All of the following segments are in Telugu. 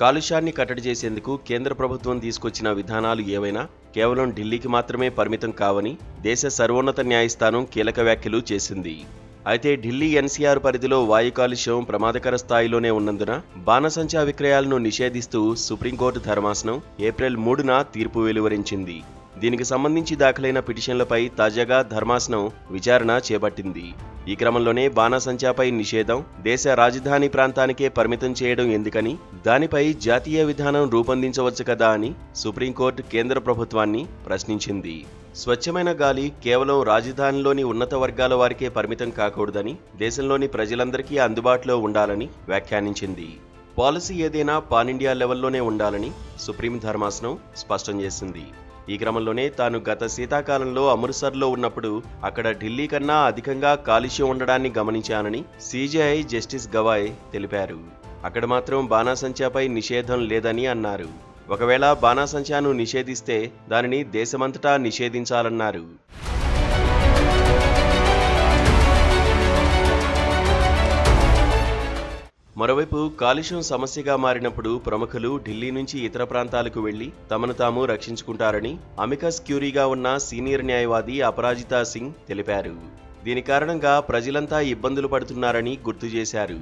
కాలుష్యాన్ని కట్టడి చేసేందుకు కేంద్ర ప్రభుత్వం తీసుకొచ్చిన విధానాలు ఏవైనా కేవలం ఢిల్లీకి మాత్రమే పరిమితం కావని దేశ సర్వోన్నత న్యాయస్థానం కీలక వ్యాఖ్యలు చేసింది. అయితే ఢిల్లీ ఎన్సీఆర్ పరిధిలో వాయు కాలుష్యం ప్రమాదకర స్థాయిలోనే ఉన్నందున బాణసంచా విక్రయాలను నిషేధిస్తూ సుప్రీంకోర్టు ధర్మాసనం ఏప్రిల్ మూడున తీర్పు వెలువరించింది. దీనికి సంబంధించి దాఖలైన పిటిషన్లపై తాజాగా ధర్మాసనం విచారణ చేపట్టింది. ఈ క్రమంలోనే బాణాసంచాపై నిషేధం దేశ రాజధాని ప్రాంతానికే పరిమితం చేయడం ఎందుకని దానిపై జాతీయ విధానం రూపొందించవచ్చు కదా అని సుప్రీంకోర్టు కేంద్ర ప్రభుత్వాన్ని ప్రశ్నించింది. స్వచ్ఛమైన గాలి కేవలం రాజధానిలోని ఉన్నత వర్గాల వారికే పరిమితం కాకూడదని దేశంలోని ప్రజలందరికీ అందుబాటులో ఉండాలని వ్యాఖ్యానించింది. పాలసీ ఏదైనా పాన్ ఇండియా లెవెల్లోనే ఉండాలని సుప్రీం ధర్మాసనం స్పష్టం చేసింది. ఈ క్రమంలోనే తాను గత శీతాకాలంలో అమృత్సర్లో ఉన్నప్పుడు అక్కడ ఢిల్లీ కన్నా అధికంగా కాలుష్యం ఉండడాన్ని గమనించానని సీజేఐ జస్టిస్ గవాయ్ తెలిపారు. అక్కడ మాత్రం బాణాసంచాపై నిషేధం లేదని అన్నారు. ఒకవేళ బాణాసంచాను నిషేధిస్తే దానిని దేశమంతటా నిషేధించాలన్నారు. మరోవైపు కాలుష్యం సమస్యగా మారినప్పుడు ప్రముఖులు ఢిల్లీ నుంచి ఇతర ప్రాంతాలకు వెళ్ళి తమను తాము రక్షించుకుంటారని అమికస్ క్యూరీగా ఉన్న సీనియర్ న్యాయవాది అపరాజితా సింగ్ తెలిపారు. దీని కారణంగా ప్రజలంతా ఇబ్బందులు పడుతున్నారని గుర్తు చేశారు.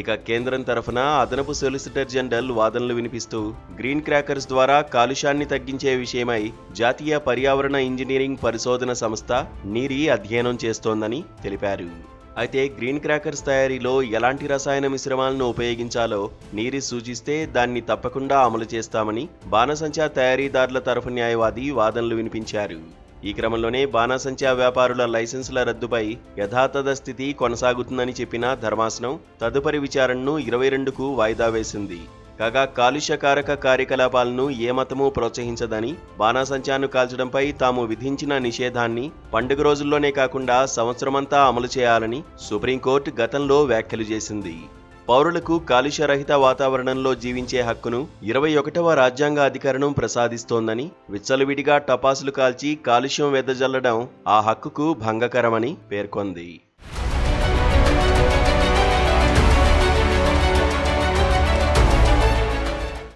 ఇక కేంద్రం తరఫున అదనపు సొలిసిటర్ జనరల్ వాదనలు వినిపిస్తూ గ్రీన్ క్రాకర్స్ ద్వారా కాలుష్యాన్ని తగ్గించే విషయమై జాతీయ పర్యావరణ ఇంజనీరింగ్ పరిశోధన సంస్థ నీరి అధ్యయనం చేస్తోందని తెలిపారు. అయితే గ్రీన్ క్రాకర్స్ తయారీలో ఎలాంటి రసాయన మిశ్రమాలను ఉపయోగించాలో నీరి సూచిస్తే దాన్ని తప్పకుండా అమలు చేస్తామని బాణసంచా తయారీదారుల తరఫు న్యాయవాది వాదనలు వినిపించారు. ఈ క్రమంలోనే బాణసంచా వ్యాపారుల లైసెన్సుల రద్దుపై యథాతథ స్థితి కొనసాగుతుందని చెప్పిన ధర్మాసనం తదుపరి విచారణను ఇరవై రెండుకు వాయిదా వేసింది. కాగా కాలుష్యకారక కార్యకలాపాలను ఏ మతమూ ప్రోత్సహించదని బాణాసంచాను కాల్చడంపై తాము విధించిన నిషేధాన్ని పండుగ రోజుల్లోనే కాకుండా సంవత్సరమంతా అమలు చేయాలని సుప్రీంకోర్టు గతంలో వ్యాఖ్యలు చేసింది. పౌరులకు కాలుష్యరహిత వాతావరణంలో జీవించే హక్కును ఇరవై ఒకటవ రాజ్యాంగ అధికరణం ప్రసాదిస్తోందని విచ్చలవిడిగా టపాసులు కాల్చి కాలుష్యం వెదజల్లడం ఆ హక్కుకు భంగకరమని పేర్కొంది.